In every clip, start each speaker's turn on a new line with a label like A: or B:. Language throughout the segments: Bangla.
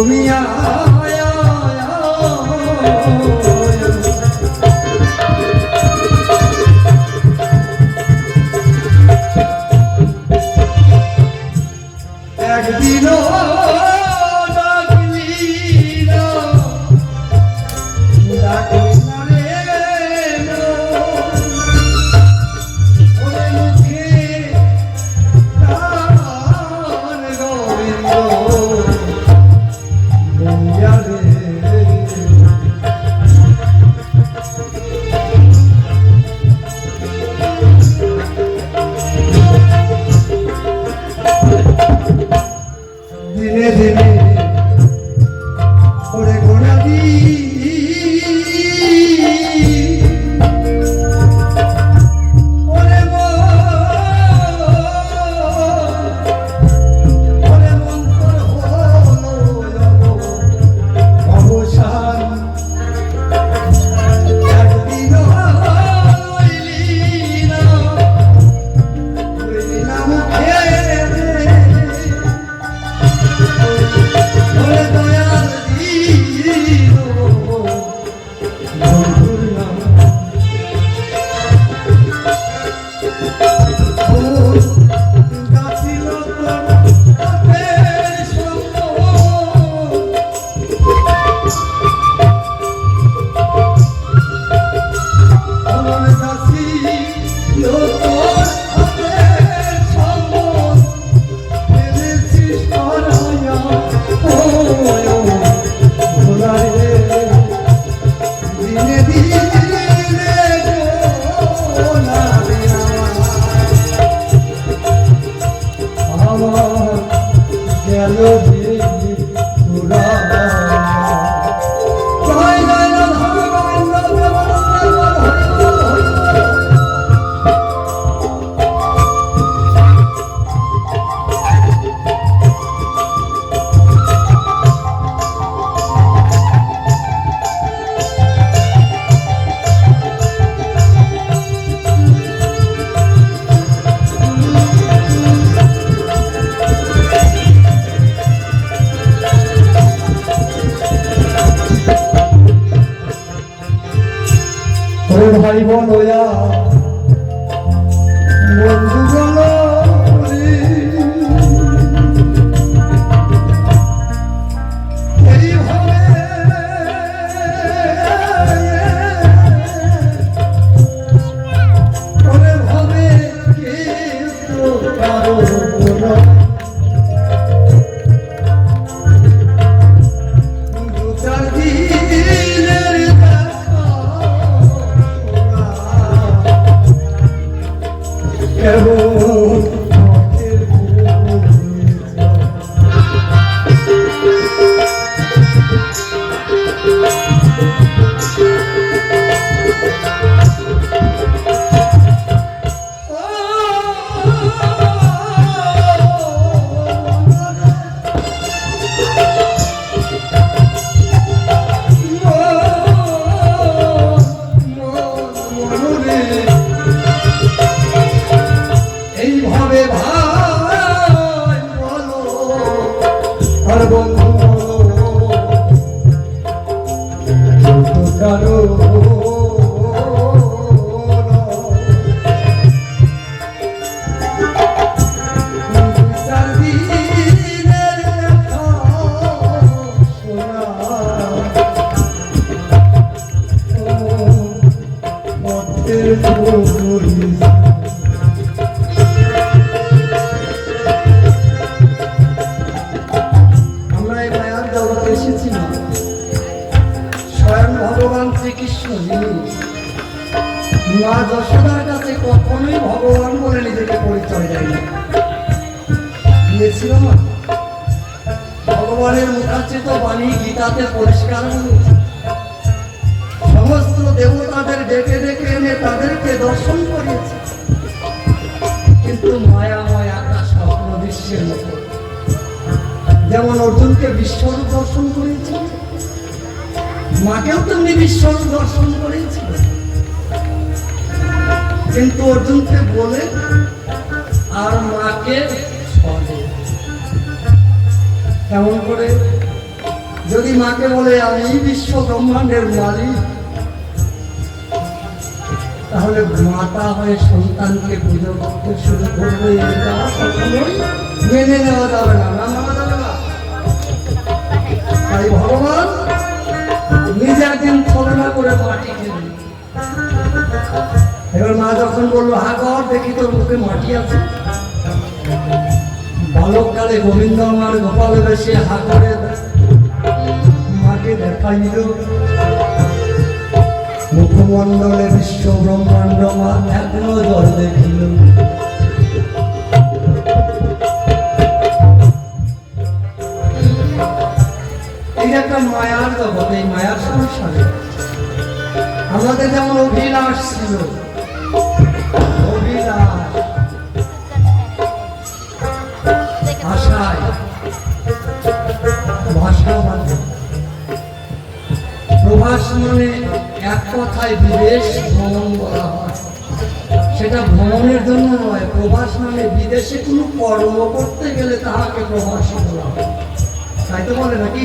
A: ছেলে কমিয়া দিনে মা যশোদার কাছে কখনোই ভগবান বলে নিজেকে পরিচয় দেয়নি। ভগবানের বাণী গীতাতে পরিষ্কার সমস্ত দেবতাদের ডেকে ডেকে এনে তাদেরকে দর্শন করিয়েছে। কিন্তু মায়াময় আকাশ স্বপ্ন মতো। যেমন অর্জুনকে বিশ্বরূপ দর্শন করেছিল মাকেও তেমনি বিশ্বরূপ দর্শন করেছিল কিন্তু অর্জুনকে বলে, আর মাকে কেমন করে? যদি মাকে বলে, আমি বিশ্ব ব্রহ্মাণ্ডের মালিক, তাহলে মাতা হয়ে সন্তানকে পুজো করতে শুরু করবে এটা মেনে নেওয়া যাবে না। তাই ভগবান নিজে একদিন ছলনা করে মাটি এবার মা যখন বলল, হা কর দেখি তোর মুখে মাটি আছে। বালককালে গোবিন্দ আমার গোপাল বেশে হা করে মাকে দেখাইল মুখমণ্ডলে বিশ্ব ব্রহ্মাণ্ড মা এক নজর দেখিল একটা মায়ার জগৎ এই মায়ার সংসারে। আমাদের যেমন অভিলাষ ছিল এক কথায় বিদেশ ভ্রমণ বলা হয়। সেটা ভ্রমণের জন্য নয় প্রবাস মানে বিদেশে কোনো কর্ম করতে গেলে তাহাকে প্রবাস বলা হয়। তাই তো বলে নাকি?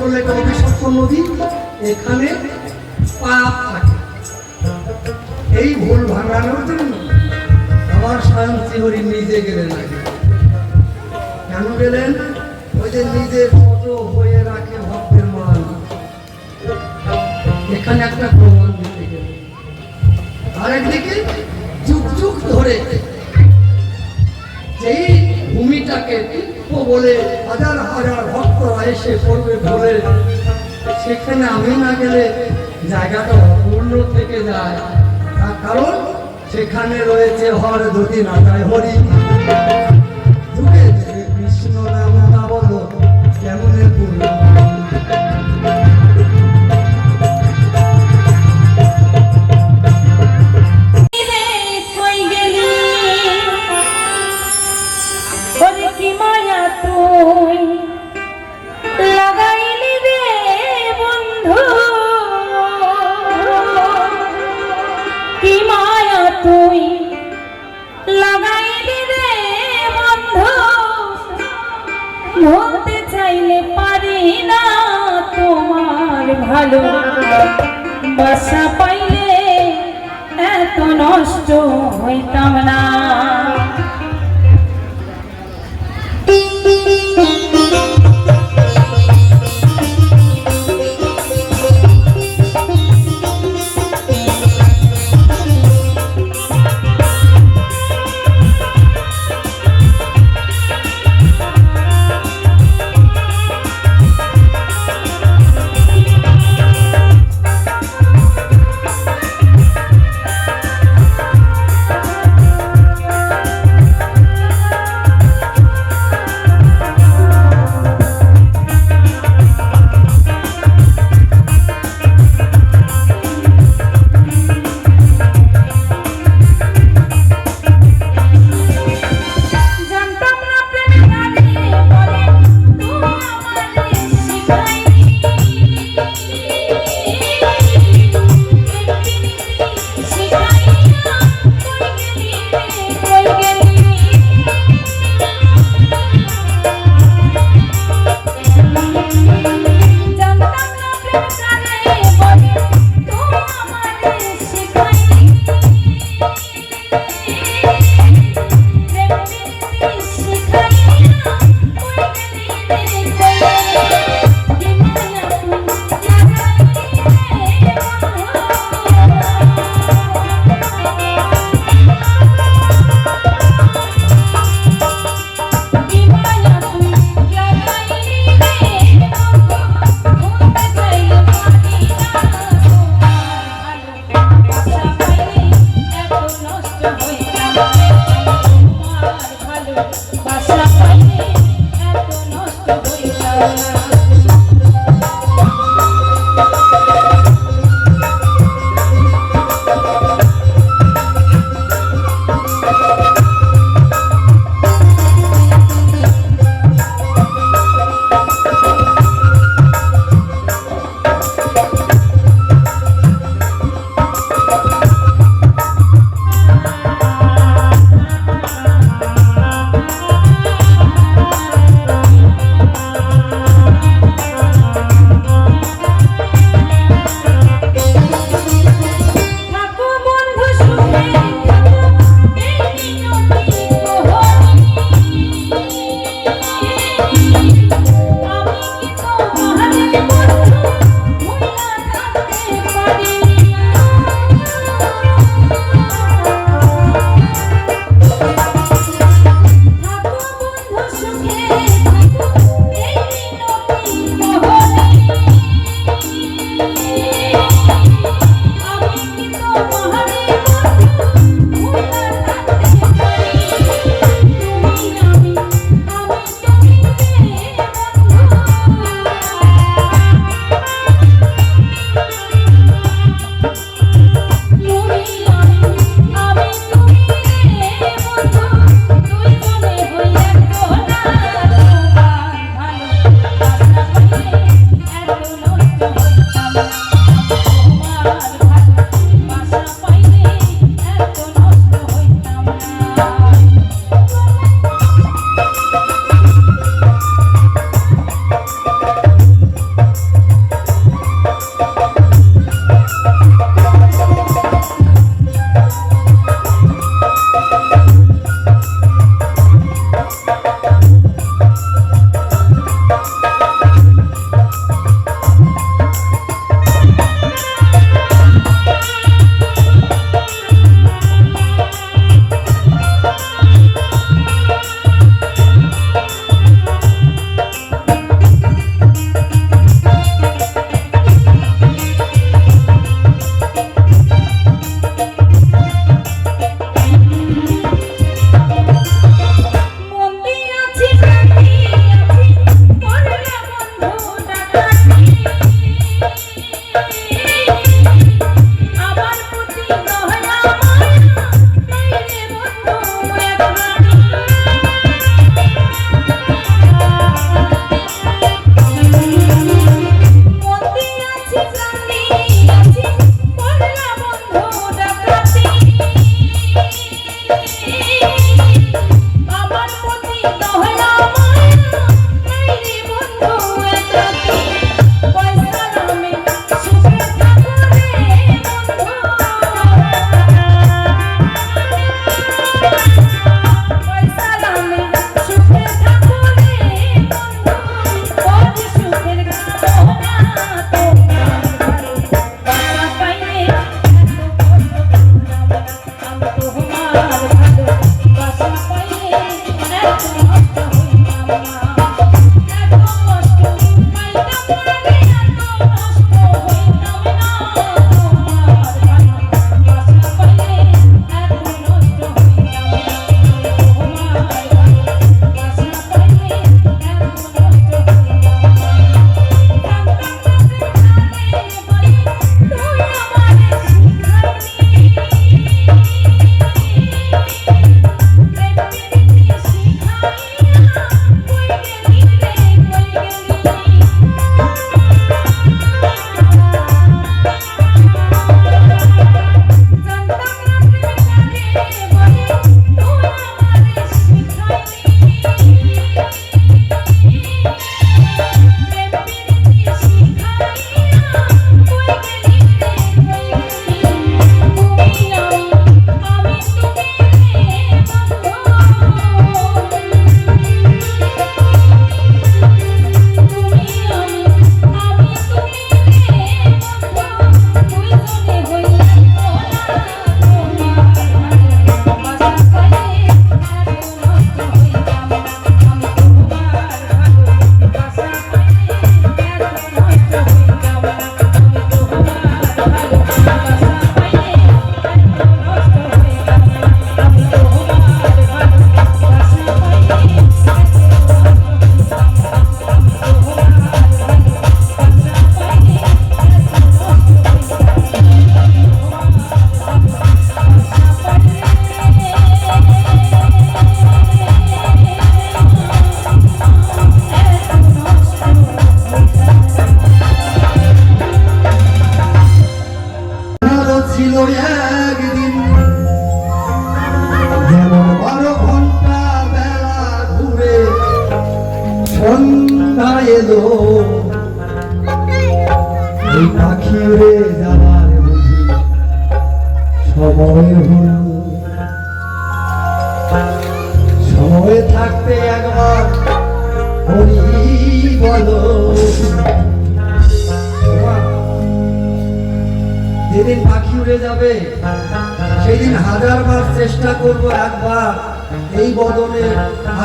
A: করলে এটা অভিশপ্ত নদী এখানে পাপ থাকে। এই ভুল ভাঙানোর জন্য আবার স্বয়ং শ্রীহরি নিজে গেলেন আগে কেন? গেলেন? ওই যে নিজে ছোট হয়ে রাখে ভক্তের মান। এখানে একটা প্রমাণ দিতে গেলেন। আরেকদিকে যুগ যুগ ধরে যেই ভূমিটাকে বলে হাজার হাজার ভক্তরা এসে পড়বে বলে, সেখানে আমি না গেলে জায়গাটা অপূর্ণ থেকে যায়। তার কারণ সেখানে রয়েছে হর না যায় হরি। হতে চাইলে পারি না
B: তোমার ভালো। বাসা পাইলে এত নষ্ট হইতাম না।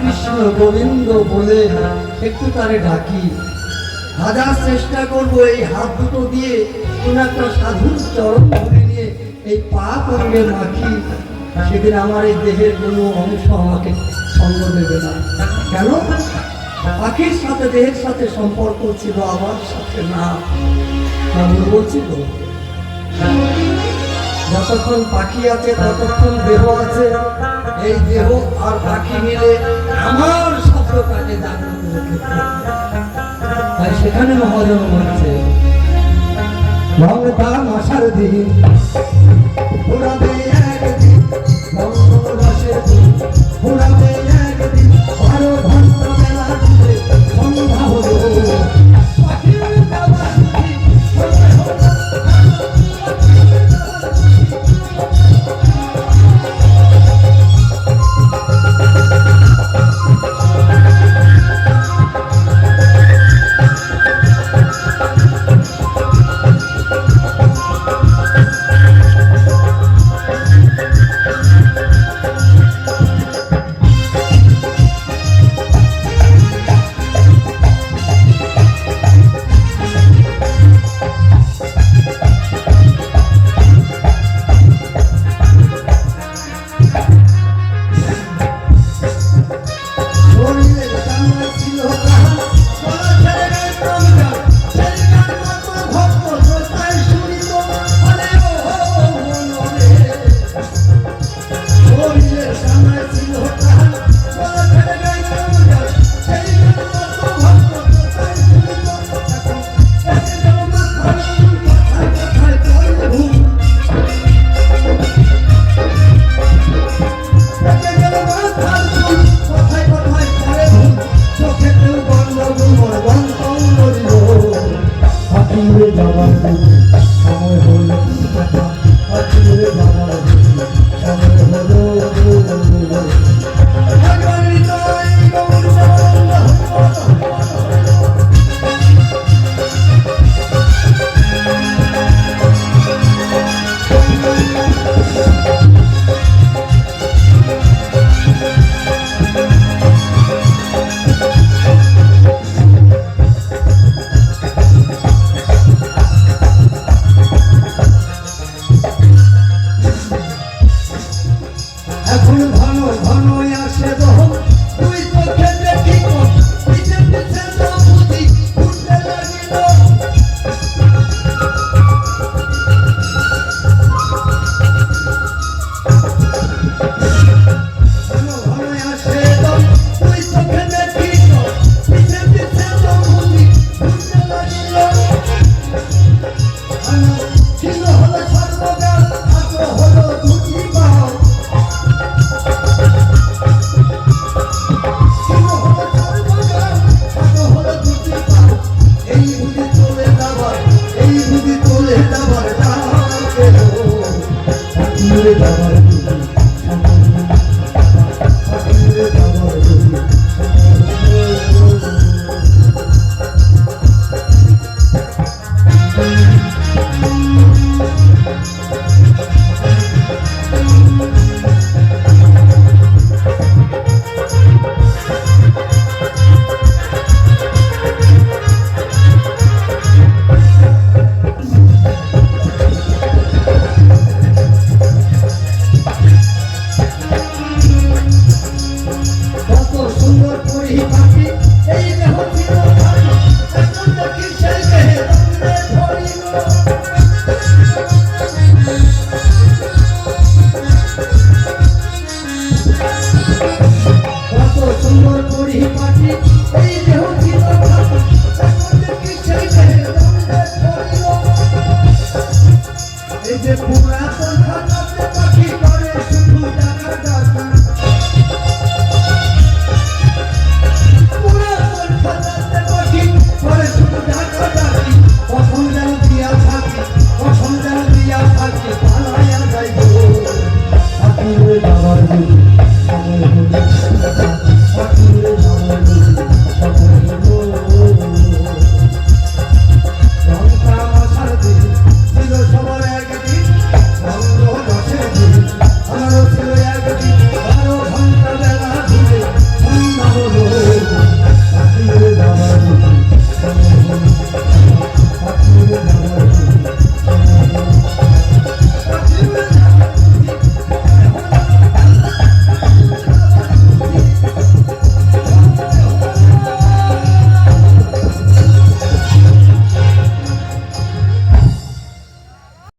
A: কৃষ্ণ গোবিন্দ বলে একটু তারে ডাকি। হাজার চেষ্টা করব এই হাত দুটো দিয়ে, কোন একটা সাধুর চরণ ধরে নিয়ে এই পা করবে মাখি। সেদিন আমার এই দেহের কোনো অংশ আমাকে সঙ্গ দেবে না। কেন? পাখির সাথে, দেহের সাথে সম্পর্ক ছিল, আমার সাথে না। আমি বলছি তো, যতক্ষণ পাখি আছে, ততক্ষণ দেহ আছে। এই দেহ আর পাখি মিলে আমার স্বপ্ন তাকে তাই সেখানে মহাজন বলছে ভগতা মশার দিন পুরাবে একদিন ভগবাসের